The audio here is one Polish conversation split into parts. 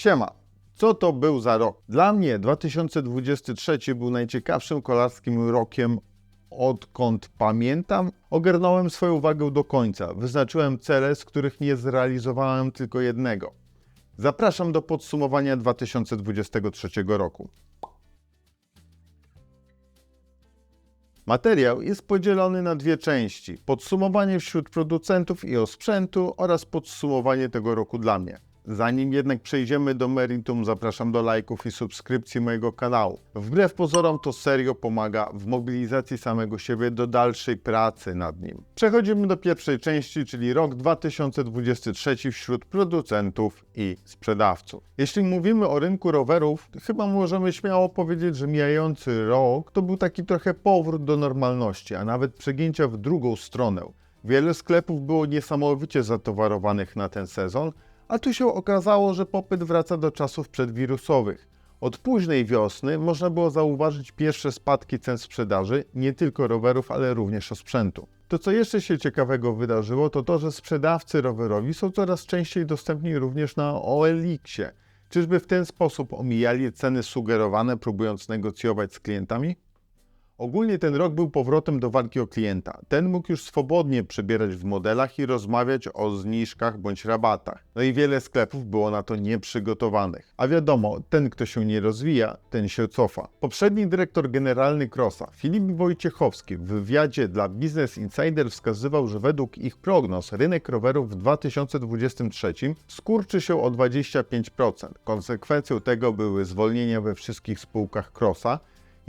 Siema, co to był za rok? Dla mnie 2023 był najciekawszym kolarskim rokiem odkąd pamiętam. Ogarnąłem swoją uwagę do końca. Wyznaczyłem cele, z których nie zrealizowałem tylko jednego. Zapraszam do podsumowania 2023 roku. Materiał jest podzielony na dwie części: podsumowanie wśród producentów i osprzętu oraz podsumowanie tego roku dla mnie. Zanim jednak przejdziemy do meritum, zapraszam do lajków i subskrypcji mojego kanału. Wbrew pozorom to serio pomaga w mobilizacji samego siebie do dalszej pracy nad nim. Przechodzimy do pierwszej części, czyli rok 2023 wśród producentów i sprzedawców. Jeśli mówimy o rynku rowerów, chyba możemy śmiało powiedzieć, że mijający rok to był taki trochę powrót do normalności, a nawet przegięcia w drugą stronę. Wiele sklepów było niesamowicie zatowarowanych na ten sezon, a tu się okazało, że popyt wraca do czasów przedwirusowych. Od późnej wiosny można było zauważyć pierwsze spadki cen sprzedaży nie tylko rowerów, ale również osprzętu. To, co jeszcze się ciekawego wydarzyło, to to, że sprzedawcy rowerowi są coraz częściej dostępni również na OLX-ie. Czyżby w ten sposób omijali ceny sugerowane, próbując negocjować z klientami? Ogólnie ten rok był powrotem do walki o klienta. Ten mógł już swobodnie przebierać w modelach i rozmawiać o zniżkach bądź rabatach. No i wiele sklepów było na to nieprzygotowanych. A wiadomo, ten kto się nie rozwija, ten się cofa. Poprzedni dyrektor generalny Krosa, Filip Wojciechowski, w wywiadzie dla Business Insider wskazywał, że według ich prognoz rynek rowerów w 2023 skurczy się o 25%. Konsekwencją tego były zwolnienia we wszystkich spółkach Krosa,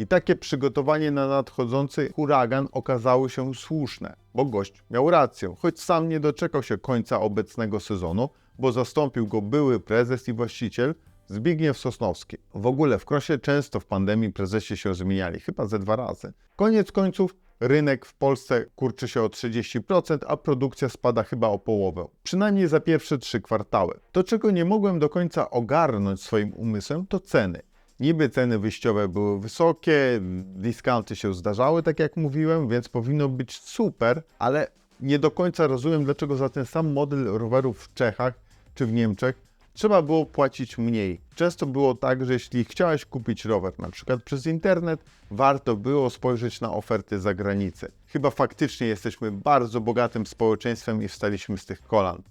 i takie przygotowanie na nadchodzący huragan okazało się słuszne, bo gość miał rację, choć sam nie doczekał się końca obecnego sezonu, bo zastąpił go były prezes i właściciel Zbigniew Sosnowski. W ogóle w Krosie często w pandemii prezesi się zmieniali, chyba ze dwa razy. Koniec końców rynek w Polsce kurczy się o 30%, a produkcja spada chyba o połowę. Przynajmniej za pierwsze trzy kwartały. To, czego nie mogłem do końca ogarnąć swoim umysłem, to ceny. Niby ceny wyjściowe były wysokie, discounty się zdarzały, tak jak mówiłem, więc powinno być super, ale nie do końca rozumiem, dlaczego za ten sam model rowerów w Czechach czy w Niemczech trzeba było płacić mniej. Często było tak, że jeśli chciałeś kupić rower na przykład przez internet, warto było spojrzeć na oferty z zagranicy. Chyba faktycznie jesteśmy bardzo bogatym społeczeństwem i wstaliśmy z tych kolan.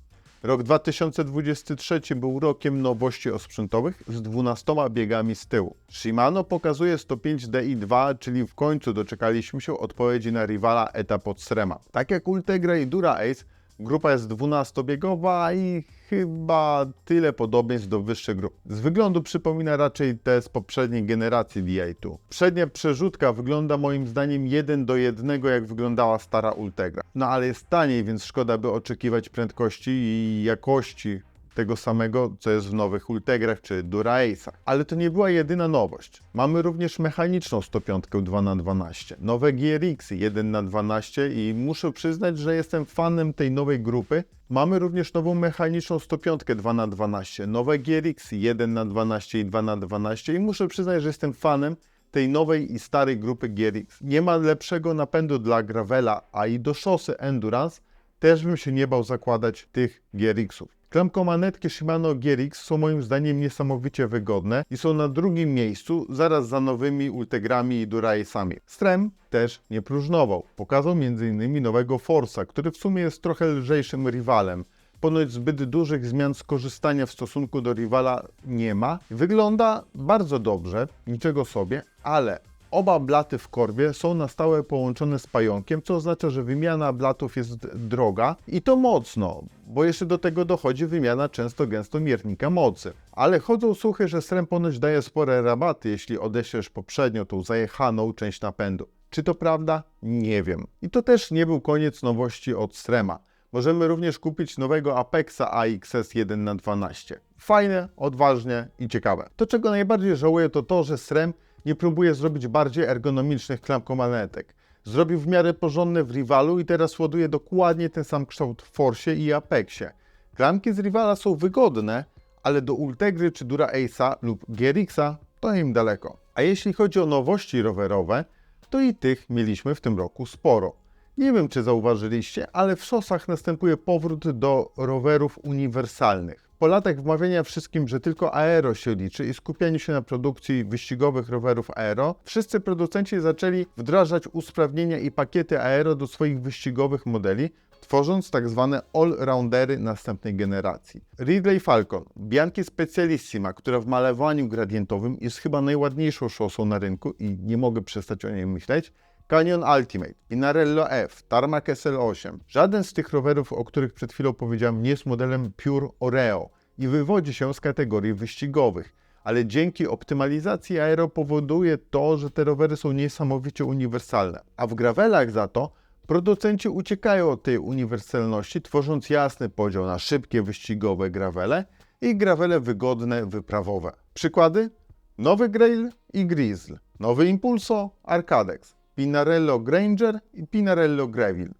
Rok 2023 był rokiem nowości osprzętowych z 12 biegami z tyłu. Shimano pokazuje 105 Di2, czyli w końcu doczekaliśmy się odpowiedzi na rywala etap od Srema. Tak jak Ultegra i Dura Ace, grupa jest 12-biegowa i chyba tyle podobieństw do wyższych grup. Z wyglądu przypomina raczej te z poprzedniej generacji Di2. Przednia przerzutka wygląda moim zdaniem 1 do 1 jak wyglądała stara Ultegra. No ale jest taniej, więc szkoda by oczekiwać prędkości i jakości tego samego, co jest w nowych Ultegrach czy Dura-Ace'ach. Ale to nie była jedyna nowość. Mamy również mechaniczną 105 2x12, nowe GRX 1x12 i muszę przyznać, że jestem fanem tej nowej grupy. Mamy również nową mechaniczną 105 2x12, nowe GRX 1x12 i 2x12 i muszę przyznać, że jestem fanem tej nowej i starej grupy GRX. Nie ma lepszego napędu dla gravela, a i do szosy Endurance też bym się nie bał zakładać tych GRX-ów. Klamkomanetki Shimano GRX są moim zdaniem niesamowicie wygodne i są na drugim miejscu zaraz za nowymi Ultegrami i Durace'ami. Strem też nie próżnował. Pokazał m.in. nowego Forsa, który w sumie jest trochę lżejszym rywalem. Ponoć zbyt dużych zmian skorzystania w stosunku do rywala nie ma. Wygląda bardzo dobrze, niczego sobie, ale Oba blaty w korbie są na stałe połączone z pająkiem, co oznacza, że wymiana blatów jest droga i to mocno, bo jeszcze do tego dochodzi wymiana często gęsto miernika mocy. Ale chodzą słuchy, że SREM ponoć daje spore rabaty, jeśli odeślesz poprzednio tą zajechaną część napędu. Czy to prawda? Nie wiem. I to też nie był koniec nowości od SREMA. Możemy również kupić nowego Apexa AXS 1 na 12. Fajne, odważnie i ciekawe. To czego najbardziej żałuję to to, że SREM nie próbuje zrobić bardziej ergonomicznych klamkomanetek. Zrobił w miarę porządne w Rivalu i teraz ładuje dokładnie ten sam kształt w Forsie i Apexie. Klamki z Rivala są wygodne, ale do Ultegry czy Dura Ace'a lub GRX-a to im daleko. A jeśli chodzi o nowości rowerowe, to i tych mieliśmy w tym roku sporo. Nie wiem, czy zauważyliście, ale w szosach następuje powrót do rowerów uniwersalnych. Po latach wmawiania wszystkim, że tylko aero się liczy i skupianiu się na produkcji wyścigowych rowerów aero, wszyscy producenci zaczęli wdrażać usprawnienia i pakiety aero do swoich wyścigowych modeli, tworząc tak zwane all-roundery następnej generacji. Ridley Falcon, Bianchi Specialissima, która w malowaniu gradientowym jest chyba najładniejszą szosą na rynku i nie mogę przestać o niej myśleć, Canyon Ultimate, Pinarello F, Tarmac SL8. Żaden z tych rowerów, o których przed chwilą powiedziałem, nie jest modelem Pure Oreo i wywodzi się z kategorii wyścigowych, ale dzięki optymalizacji aero powoduje to, że te rowery są niesamowicie uniwersalne. A w gravelach za to producenci uciekają od tej uniwersalności, tworząc jasny podział na szybkie wyścigowe gravele i gravele wygodne, wyprawowe. Przykłady? Nowy Grail i Grizzle, nowy Impulso, Arcadex, Pinarello Granger i Pinarello Gravel.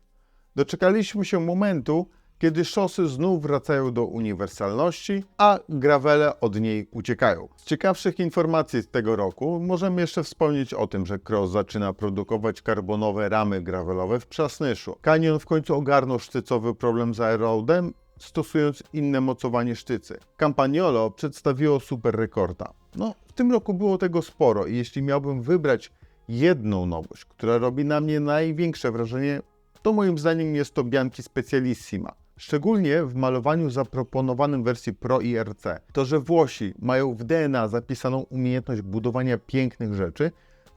Doczekaliśmy się momentu, kiedy szosy znów wracają do uniwersalności, a gravele od niej uciekają. Z ciekawszych informacji z tego roku możemy jeszcze wspomnieć o tym, że Cross zaczyna produkować karbonowe ramy gravelowe w Przasnyszu. Canyon w końcu ogarnął sztycowy problem z aeroadem, stosując inne mocowanie sztycy. Campagnolo przedstawiło super rekorda. No, w tym roku było tego sporo i jeśli miałbym wybrać jedną nowość, która robi na mnie największe wrażenie, to moim zdaniem jest to Bianchi Specialissima. Szczególnie w malowaniu zaproponowanym wersji Pro i RC. To, że Włosi mają w DNA zapisaną umiejętność budowania pięknych rzeczy,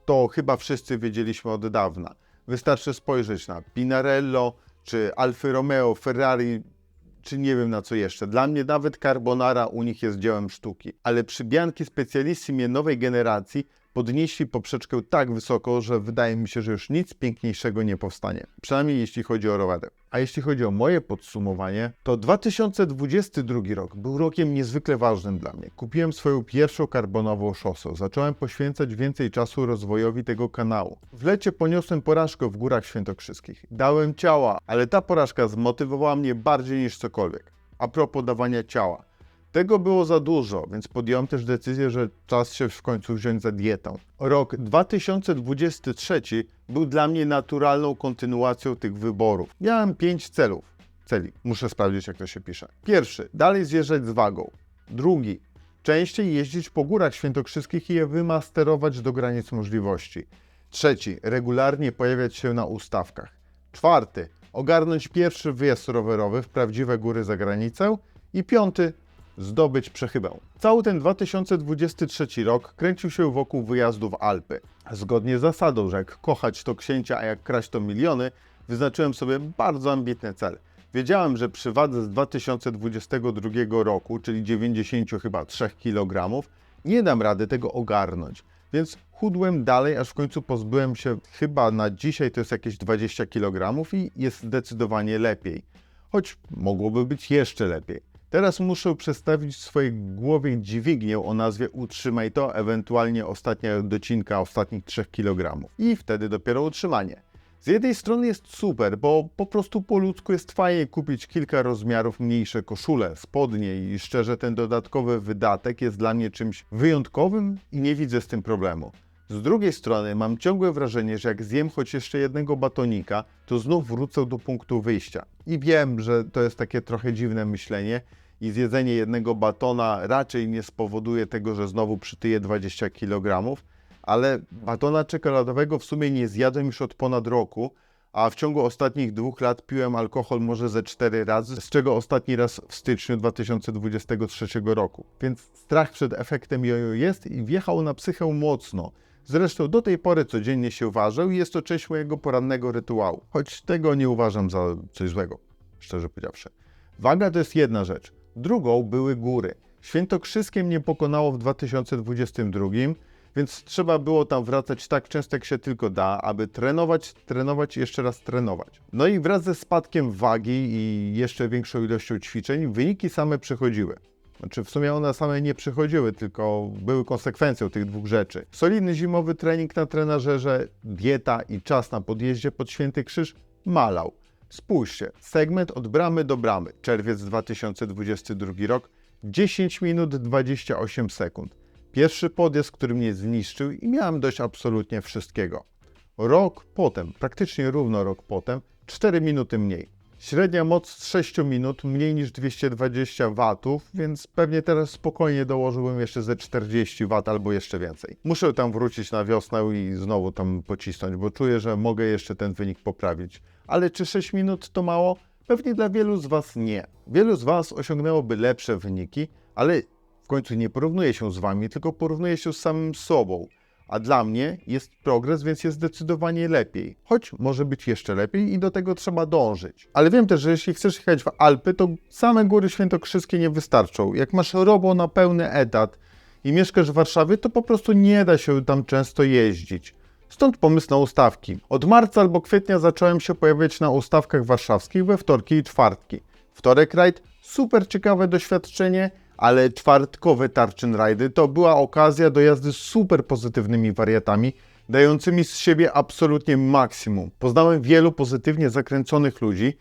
to chyba wszyscy wiedzieliśmy od dawna. Wystarczy spojrzeć na Pinarello, czy Alfa Romeo, Ferrari, czy nie wiem na co jeszcze. Dla mnie nawet Carbonara u nich jest dziełem sztuki. Ale przy Bianchi Specialissimie nowej generacji podnieśli poprzeczkę tak wysoko, że wydaje mi się, że już nic piękniejszego nie powstanie. Przynajmniej jeśli chodzi o rowery. A jeśli chodzi o moje podsumowanie, to 2022 rok był rokiem niezwykle ważnym dla mnie. Kupiłem swoją pierwszą karbonową szosę. Zacząłem poświęcać więcej czasu rozwojowi tego kanału. W lecie poniosłem porażkę w Górach Świętokrzyskich. Dałem ciała, ale ta porażka zmotywowała mnie bardziej niż cokolwiek. A propos dawania ciała. Tego było za dużo, więc podjąłem też decyzję, że czas się w końcu wziąć za dietę. Rok 2023 był dla mnie naturalną kontynuacją tych wyborów. Miałem pięć celów. Celi. Muszę sprawdzić, jak to się pisze. Pierwszy, dalej zjeżdżać z wagą. Drugi, częściej jeździć po górach świętokrzyskich i je wymasterować do granic możliwości. Trzeci, regularnie pojawiać się na ustawkach. Czwarty, ogarnąć pierwszy wyjazd rowerowy w prawdziwe góry za granicę. I piąty, zdobyć przechybę. Cały ten 2023 rok kręcił się wokół wyjazdu w Alpy. Zgodnie z zasadą, że jak kochać to księcia, a jak kraść to miliony, wyznaczyłem sobie bardzo ambitny cel. Wiedziałem, że przy wadze z 2022 roku, czyli 90 chyba 3 kg, nie dam rady tego ogarnąć. Więc chudłem dalej, aż w końcu pozbyłem się chyba na dzisiaj to jest jakieś 20 kg i jest zdecydowanie lepiej. Choć mogłoby być jeszcze lepiej. Teraz muszę przestawić w swojej głowie dźwignię o nazwie utrzymaj to, ewentualnie ostatnia docinka ostatnich 3 kg. I wtedy dopiero utrzymanie. Z jednej strony jest super, bo po prostu po ludzku jest fajnie kupić kilka rozmiarów mniejsze koszule, spodnie i szczerze ten dodatkowy wydatek jest dla mnie czymś wyjątkowym i nie widzę z tym problemu. Z drugiej strony mam ciągłe wrażenie, że jak zjem choć jeszcze jednego batonika, to znów wrócę do punktu wyjścia. I wiem, że to jest takie trochę dziwne myślenie, i zjedzenie jednego batona raczej nie spowoduje tego, że znowu przytyję 20 kg, ale batona czekoladowego w sumie nie zjadłem już od ponad roku, a w ciągu ostatnich dwóch lat piłem alkohol może ze cztery razy, z czego ostatni raz w styczniu 2023 roku. Więc strach przed efektem jojo jest i wjechał na psychę mocno. Zresztą do tej pory codziennie się ważę i jest to część mojego porannego rytuału. Choć tego nie uważam za coś złego, szczerze powiedziawszy. Waga to jest jedna rzecz. Drugą były góry. Świętokrzyskie mnie pokonało w 2022, więc trzeba było tam wracać tak często jak się tylko da, aby trenować, trenować i jeszcze raz trenować. No i wraz ze spadkiem wagi i jeszcze większą ilością ćwiczeń wyniki same przychodziły. Znaczy w sumie one same nie przychodziły, tylko były konsekwencją tych dwóch rzeczy. Solidny zimowy trening na trenażerze, dieta i czas na podjeździe pod Święty Krzyż malał. Spójrzcie, segment od bramy do bramy, czerwiec 2022 rok, 10 minut 28 sekund. Pierwszy podjazd, który mnie zniszczył i miałem dość absolutnie wszystkiego. Rok potem, praktycznie równo rok potem, 4 minuty mniej. Średnia moc z 6 minut, mniej niż 220 watów, więc pewnie teraz spokojnie dołożyłbym jeszcze ze 40 wat albo jeszcze więcej. Muszę tam wrócić na wiosnę i znowu tam pocisnąć, bo czuję, że mogę jeszcze ten wynik poprawić. Ale czy 6 minut to mało? Pewnie dla wielu z Was nie. Wielu z Was osiągnęłoby lepsze wyniki, ale w końcu nie porównuje się z Wami, tylko porównuje się z samym sobą. A dla mnie jest progres, więc jest zdecydowanie lepiej. Choć może być jeszcze lepiej i do tego trzeba dążyć. Ale wiem też, że jeśli chcesz jechać w Alpy, to same góry świętokrzyskie nie wystarczą. Jak masz robo na pełny etat i mieszkasz w Warszawie, to po prostu nie da się tam często jeździć. Stąd pomysł na ustawki. Od marca albo kwietnia zacząłem się pojawiać na ustawkach warszawskich we wtorki i czwartki. Wtorek rajd, super ciekawe doświadczenie, ale czwartkowe tarczyn rajdy to była okazja do jazdy z super pozytywnymi wariatami, dającymi z siebie absolutnie maksimum. Poznałem wielu pozytywnie zakręconych ludzi,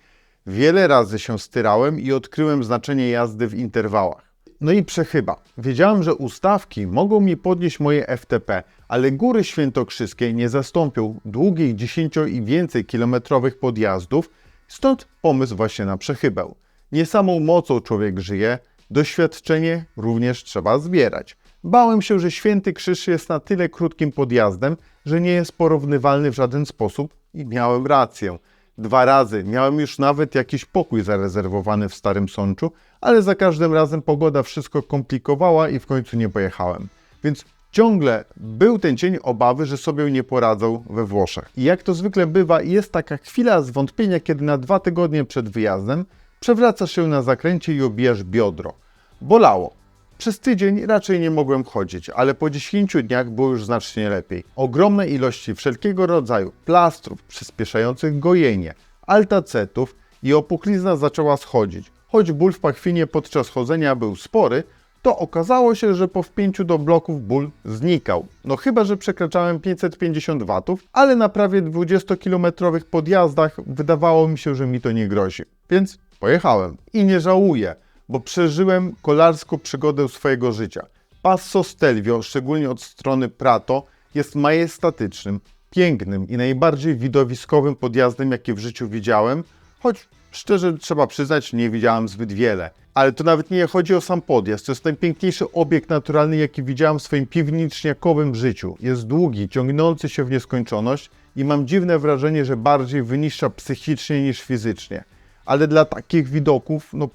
wiele razy się styrałem i odkryłem znaczenie jazdy w interwałach. No i przechyba. Wiedziałem, że ustawki mogą mi podnieść moje FTP, ale góry świętokrzyskie nie zastąpią długich 10 i więcej kilometrowych podjazdów, stąd pomysł właśnie na przechybę. Nie samą mocą człowiek żyje, doświadczenie również trzeba zbierać. Bałem się, że Święty Krzyż jest na tyle krótkim podjazdem, że nie jest porównywalny w żaden sposób i miałem rację. Dwa razy miałem już nawet jakiś pokój zarezerwowany w Starym Sączu, ale za każdym razem pogoda wszystko komplikowała i w końcu nie pojechałem. Więc ciągle był ten cień obawy, że sobie nie poradzą we Włoszech. I jak to zwykle bywa, jest taka chwila zwątpienia, kiedy na dwa tygodnie przed wyjazdem przewracasz się na zakręcie i obijasz biodro. Bolało. Przez tydzień raczej nie mogłem chodzić, ale po 10 dniach było już znacznie lepiej. Ogromne ilości wszelkiego rodzaju plastrów przyspieszających gojenie, altacetów i opuchlizna zaczęła schodzić. Choć ból w pachwinie podczas chodzenia był spory, to okazało się, że po wpięciu do bloków ból znikał. No chyba, że przekraczałem 550 watów, ale na prawie 20-kilometrowych podjazdach wydawało mi się, że mi to nie grozi. Więc pojechałem i nie żałuję bo przeżyłem kolarską przygodę swojego życia. Passo Stelvio, szczególnie od strony Prato, jest majestatycznym, pięknym i najbardziej widowiskowym podjazdem, jaki w życiu widziałem, choć szczerze trzeba przyznać, nie widziałem zbyt wiele. Ale to nawet nie chodzi o sam podjazd, to jest najpiękniejszy obiekt naturalny, jaki widziałem w swoim piwniczniakowym życiu. Jest długi, ciągnący się w nieskończoność i mam dziwne wrażenie, że bardziej wyniszcza psychicznie niż fizycznie. Ale dla takich widoków, no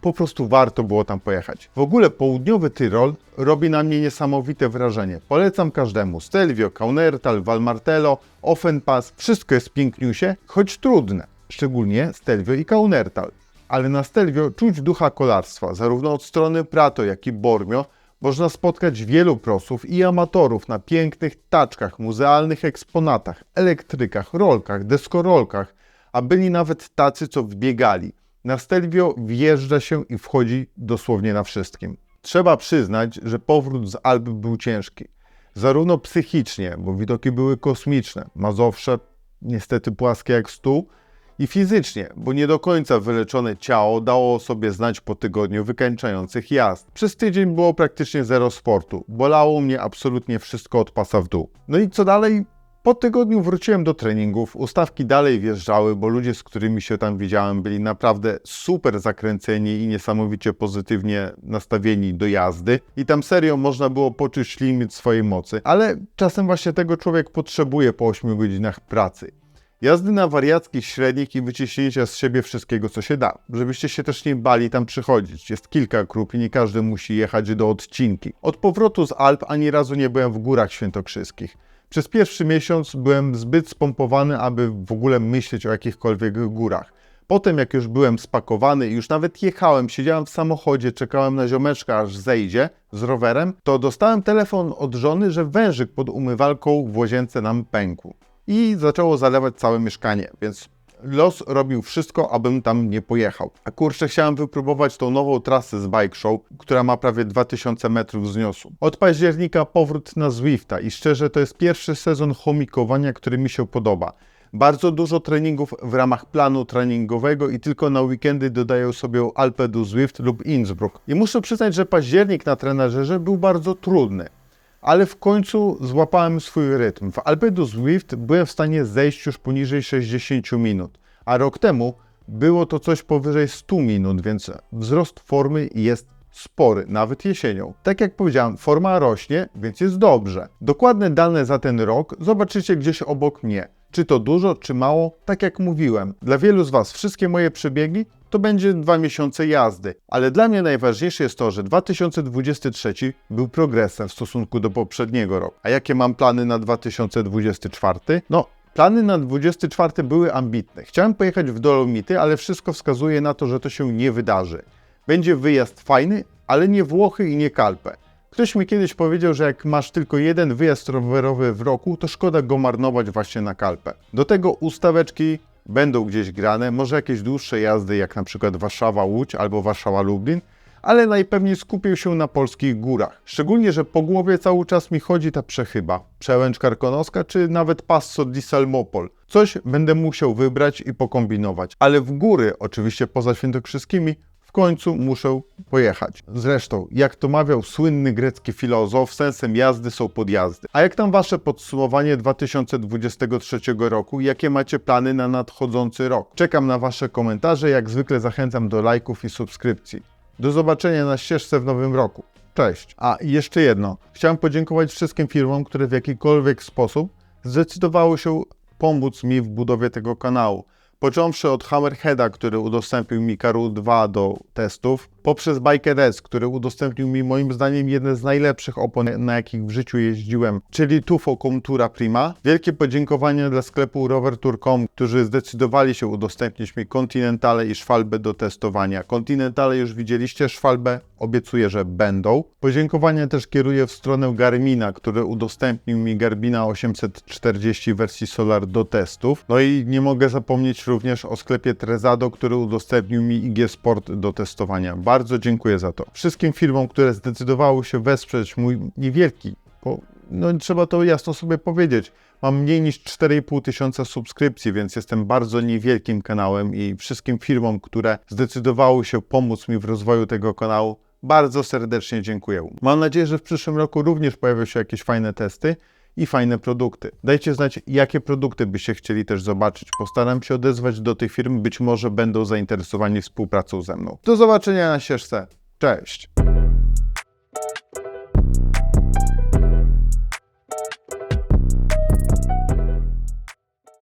po prostu warto było tam pojechać. W ogóle południowy Tyrol robi na mnie niesamowite wrażenie. Polecam każdemu. Stelvio, Kaunertal, Valmartello, Offenpass, wszystko jest piękniusie, choć trudne. Szczególnie Stelvio i Kaunertal. Ale na Stelvio czuć ducha kolarstwa, zarówno od strony Prato, jak i Bormio, można spotkać wielu prosów i amatorów na pięknych taczkach, muzealnych eksponatach, elektrykach, rolkach, deskorolkach, a byli nawet tacy, co wbiegali. Na Stelvio wjeżdża się i wchodzi dosłownie na wszystkim. Trzeba przyznać, że powrót z Alp był ciężki. Zarówno psychicznie, bo widoki były kosmiczne, Mazowsze niestety płaskie jak stół, i fizycznie, bo nie do końca wyleczone ciało dało sobie znać po tygodniu wykańczających jazd. Przez tydzień było praktycznie zero sportu. Bolało mnie absolutnie wszystko od pasa w dół. No i co dalej? Po tygodniu wróciłem do treningów, ustawki dalej wjeżdżały, bo ludzie, z którymi się tam widziałem, byli naprawdę super zakręceni i niesamowicie pozytywnie nastawieni do jazdy. I tam serio można było poczuć limit swojej mocy, ale czasem właśnie tego człowiek potrzebuje po 8 godzinach pracy. Jazdy na wariackich średnich i wyciśnięcia z siebie wszystkiego, co się da. Żebyście się też nie bali tam przychodzić. Jest kilka grup i nie każdy musi jechać do odcinki. Od powrotu z Alp ani razu nie byłem w górach świętokrzyskich. Przez pierwszy miesiąc byłem zbyt spompowany, aby w ogóle myśleć o jakichkolwiek górach. Potem, jak już byłem spakowany i już nawet jechałem, siedziałem w samochodzie, czekałem na ziomeczka, aż zejdzie z rowerem, to dostałem telefon od żony, że wężyk pod umywalką w łazience nam pękł. I zaczęło zalewać całe mieszkanie, więc los robił wszystko, abym tam nie pojechał. A kurczę, chciałem wypróbować tą nową trasę z Bike Show, która ma prawie 2000 metrów wzniosu. Od października powrót na Zwifta i szczerze to jest pierwszy sezon chomikowania, który mi się podoba. Bardzo dużo treningów w ramach planu treningowego i tylko na weekendy dodaję sobie Alpe du Zwift lub Innsbruck. I muszę przyznać, że październik na trenażerze był bardzo trudny ale w końcu złapałem swój rytm. W Alpe du Zwift byłem w stanie zejść już poniżej 60 minut, a rok temu było to coś powyżej 100 minut, więc wzrost formy jest spory, nawet jesienią. Tak jak powiedziałem, forma rośnie, więc jest dobrze. Dokładne dane za ten rok zobaczycie gdzieś obok mnie. Czy to dużo, czy mało? Tak jak mówiłem, dla wielu z Was wszystkie moje przebiegi to będzie dwa miesiące jazdy, ale dla mnie najważniejsze jest to, że 2023 był progresem w stosunku do poprzedniego roku. A jakie mam plany na 2024? No, Plany na 24 były ambitne. Chciałem pojechać w Dolomity, ale wszystko wskazuje na to, że to się nie wydarzy. Będzie wyjazd fajny, ale nie Włochy i nie Kalpę. Ktoś mi kiedyś powiedział, że jak masz tylko jeden wyjazd rowerowy w roku, to szkoda go marnować właśnie na Kalpę. Do tego ustaweczki będą gdzieś grane, może jakieś dłuższe jazdy, jak na przykład Warszawa-Łódź albo Warszawa-Lublin, ale najpewniej skupię się na polskich górach. Szczególnie, że po głowie cały czas mi chodzi ta przechyba, przełęcz Karkonoska czy nawet Passo di Salmopol. Coś będę musiał wybrać i pokombinować, ale w góry, oczywiście poza Świętokrzyskimi, w końcu muszę pojechać. Zresztą, jak to mawiał słynny grecki filozof, sensem jazdy są podjazdy. A jak tam wasze podsumowanie 2023 roku? Jakie macie plany na nadchodzący rok? Czekam na wasze komentarze, jak zwykle zachęcam do lajków i subskrypcji. Do zobaczenia na ścieżce w nowym roku. Cześć. A jeszcze jedno. Chciałem podziękować wszystkim firmom, które w jakikolwiek sposób zdecydowały się pomóc mi w budowie tego kanału. Począwszy od Hammerheada, który udostępnił mi Karu 2 do testów, poprzez Biker S, który udostępnił mi moim zdaniem jedne z najlepszych opon, na jakich w życiu jeździłem, czyli Tufo Comtura Prima. Wielkie podziękowania dla sklepu rowertour.com, którzy zdecydowali się udostępnić mi Continentale i Szwalbę do testowania. Continentale już widzieliście, Szwalbę obiecuję, że będą. Podziękowania też kieruję w stronę Garmina, który udostępnił mi Garbina 840 wersji Solar do testów. No i nie mogę zapomnieć również o sklepie Trezado, który udostępnił mi IG Sport do testowania. Bardzo dziękuję za to. Wszystkim firmom, które zdecydowały się wesprzeć mój niewielki, bo no, trzeba to jasno sobie powiedzieć, mam mniej niż 4,5 tysiąca subskrypcji, więc jestem bardzo niewielkim kanałem i wszystkim firmom, które zdecydowały się pomóc mi w rozwoju tego kanału, bardzo serdecznie dziękuję. Mam nadzieję, że w przyszłym roku również pojawią się jakieś fajne testy i fajne produkty. Dajcie znać, jakie produkty byście chcieli też zobaczyć. Postaram się odezwać do tych firm, być może będą zainteresowani współpracą ze mną. Do zobaczenia na ścieżce. Cześć!